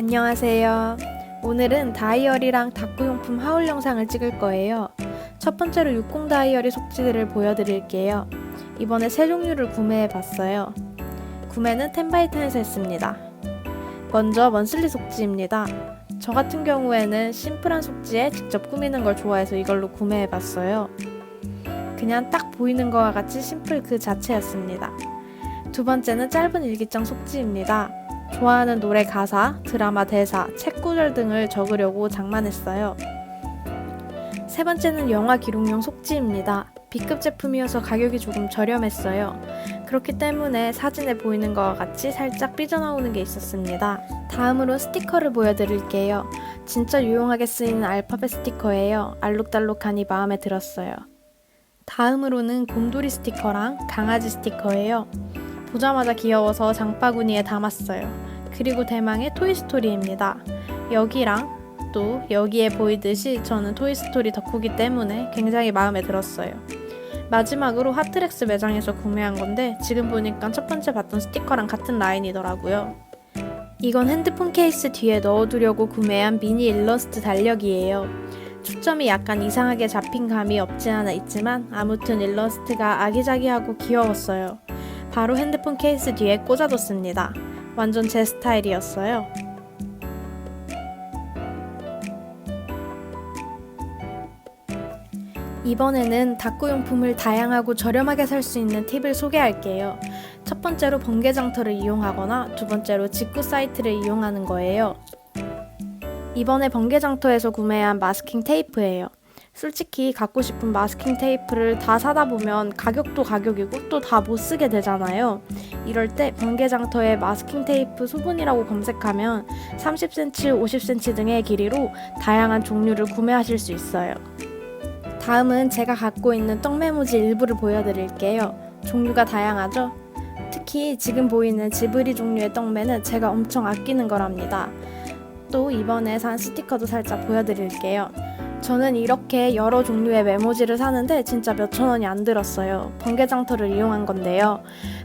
안녕하세요. 오늘은 다이어리랑 다꾸용품 하울 영상을 찍을 거예요. 첫 번째로 60 다이어리 속지들을 보여드릴게요. 이번에 세 종류를 구매해 봤어요. 구매는 텐바이텐에서 했습니다. 먼저 먼슬리 속지입니다. 저 같은 경우에는 심플한 속지에 직접 꾸미는 걸 좋아해서 이걸로 구매해 봤어요. 그냥 딱 보이는 거와 같이 심플 그 자체였습니다. 두 번째는 짧은 일기장 속지입니다. 좋아하는 노래 가사, 드라마 대사, 책 구절 등을 적으려고 장만했어요. 세 번째는 영화 기록용 속지입니다. B급 제품이어서 가격이 조금 저렴했어요. 그렇기 때문에 사진에 보이는 것과 같이 살짝 삐져나오는 게 있었습니다. 다음으로 스티커를 보여드릴게요. 진짜 유용하게 쓰이는 알파벳 스티커예요. 알록달록하니 마음에 들었어요. 다음으로는 곰돌이 스티커랑 강아지 스티커예요. 보자마자 귀여워서 장바구니에 담았어요. 그리고 대망의 토이스토리입니다. 여기랑 또 여기에 보이듯이 저는 토이스토리 덕후기 때문에 굉장히 마음에 들었어요. 마지막으로 하트렉스 매장에서 구매한 건데 지금 보니까 첫 번째 봤던 스티커랑 같은 라인이더라고요. 이건 핸드폰 케이스 뒤에 넣어두려고 구매한 미니 일러스트 달력이에요. 초점이 약간 이상하게 잡힌 감이 없지 않아 있지만 아무튼 일러스트가 아기자기하고 귀여웠어요. 바로 핸드폰 케이스 뒤에 꽂아뒀습니다. 완전 제 스타일이었어요. 이번에는 다꾸용품을 다양하고 저렴하게 살 수 있는 팁을 소개할게요. 첫 번째로 번개장터를 이용하거나 두 번째로 직구 사이트를 이용하는 거예요. 이번에 번개장터에서 구매한 마스킹 테이프예요. 솔직히 갖고 싶은 마스킹 테이프를 다 사다 보면 가격도 가격이고 또 다 못 쓰게 되잖아요. 이럴 때 번개장터에 마스킹 테이프 소분이라고 검색하면 30cm, 50cm 등의 길이로 다양한 종류를 구매하실 수 있어요. 다음은 제가 갖고 있는 떡메모지 일부를 보여드릴게요. 종류가 다양하죠? 특히 지금 보이는 지브리 종류의 떡메는 제가 엄청 아끼는 거랍니다. 또 이번에 산 스티커도 살짝 보여드릴게요. 저는 이렇게 여러 종류의 메모지를 사는데 진짜 몇천 원이 안 들었어요. 번개장터를 이용한 건데요.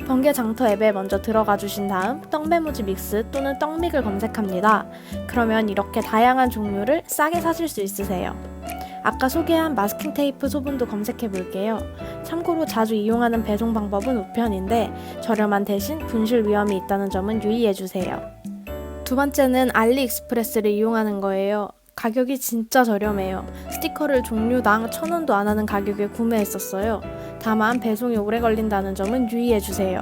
번개장터 앱에 먼저 들어가 주신 다음 떡메모지 믹스 또는 떡믹을 검색합니다. 그러면 이렇게 다양한 종류를 싸게 사실 수 있으세요. 아까 소개한 마스킹 테이프 소분도 검색해 볼게요. 참고로 자주 이용하는 배송 방법은 우편인데 저렴한 대신 분실 위험이 있다는 점은 유의해 주세요. 두 번째는 알리익스프레스를 이용하는 거예요. 가격이 진짜 저렴해요. 스티커를 종류당 천 원도 안 하는 가격에 구매했었어요. 다만 배송이 오래 걸린다는 점은 유의해 주세요.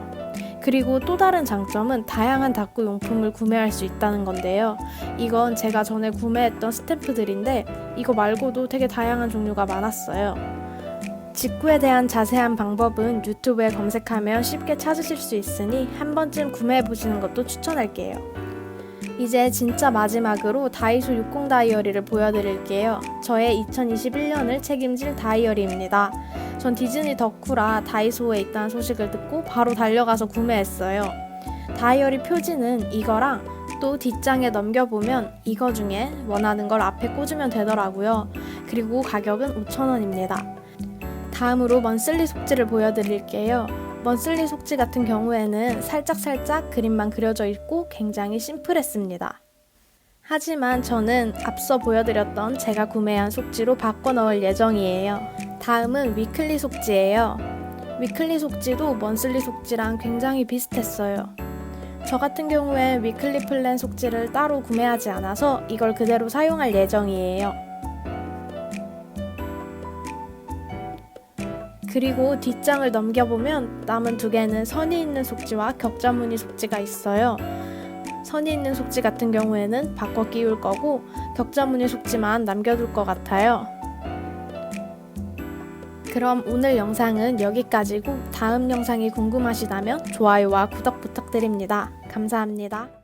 그리고 또 다른 장점은 다양한 다꾸 용품을 구매할 수 있다는 건데요. 이건 제가 전에 구매했던 스탬프들인데 이거 말고도 되게 다양한 종류가 많았어요. 직구에 대한 자세한 방법은 유튜브에 검색하면 쉽게 찾으실 수 있으니 한 번쯤 구매해 보시는 것도 추천할게요. 이제 진짜 마지막으로 다이소 60 다이어리를 보여드릴게요. 저의 2021년을 책임질 다이어리입니다. 전 디즈니 덕후라 다이소에 있다는 소식을 듣고 바로 달려가서 구매했어요. 다이어리 표지는 이거랑 또 뒷장에 넘겨보면 이거 중에 원하는 걸 앞에 꽂으면 되더라고요. 그리고 가격은 5,000원입니다. 다음으로 먼슬리 속지를 보여드릴게요. 먼슬리 속지 같은 경우에는 살짝살짝 그림만 그려져 있고 굉장히 심플했습니다. 하지만 저는 앞서 보여드렸던 제가 구매한 속지로 바꿔 넣을 예정이에요. 다음은 위클리 속지예요. 위클리 속지도 먼슬리 속지랑 굉장히 비슷했어요. 저 같은 경우에 위클리 플랜 속지를 따로 구매하지 않아서 이걸 그대로 사용할 예정이에요. 그리고 뒷장을 넘겨보면 남은 두 개는 선이 있는 속지와 격자무늬 속지가 있어요. 선이 있는 속지 같은 경우에는 바꿔 끼울 거고 격자무늬 속지만 남겨둘 것 같아요. 그럼 오늘 영상은 여기까지고 다음 영상이 궁금하시다면 좋아요와 구독 부탁드립니다. 감사합니다.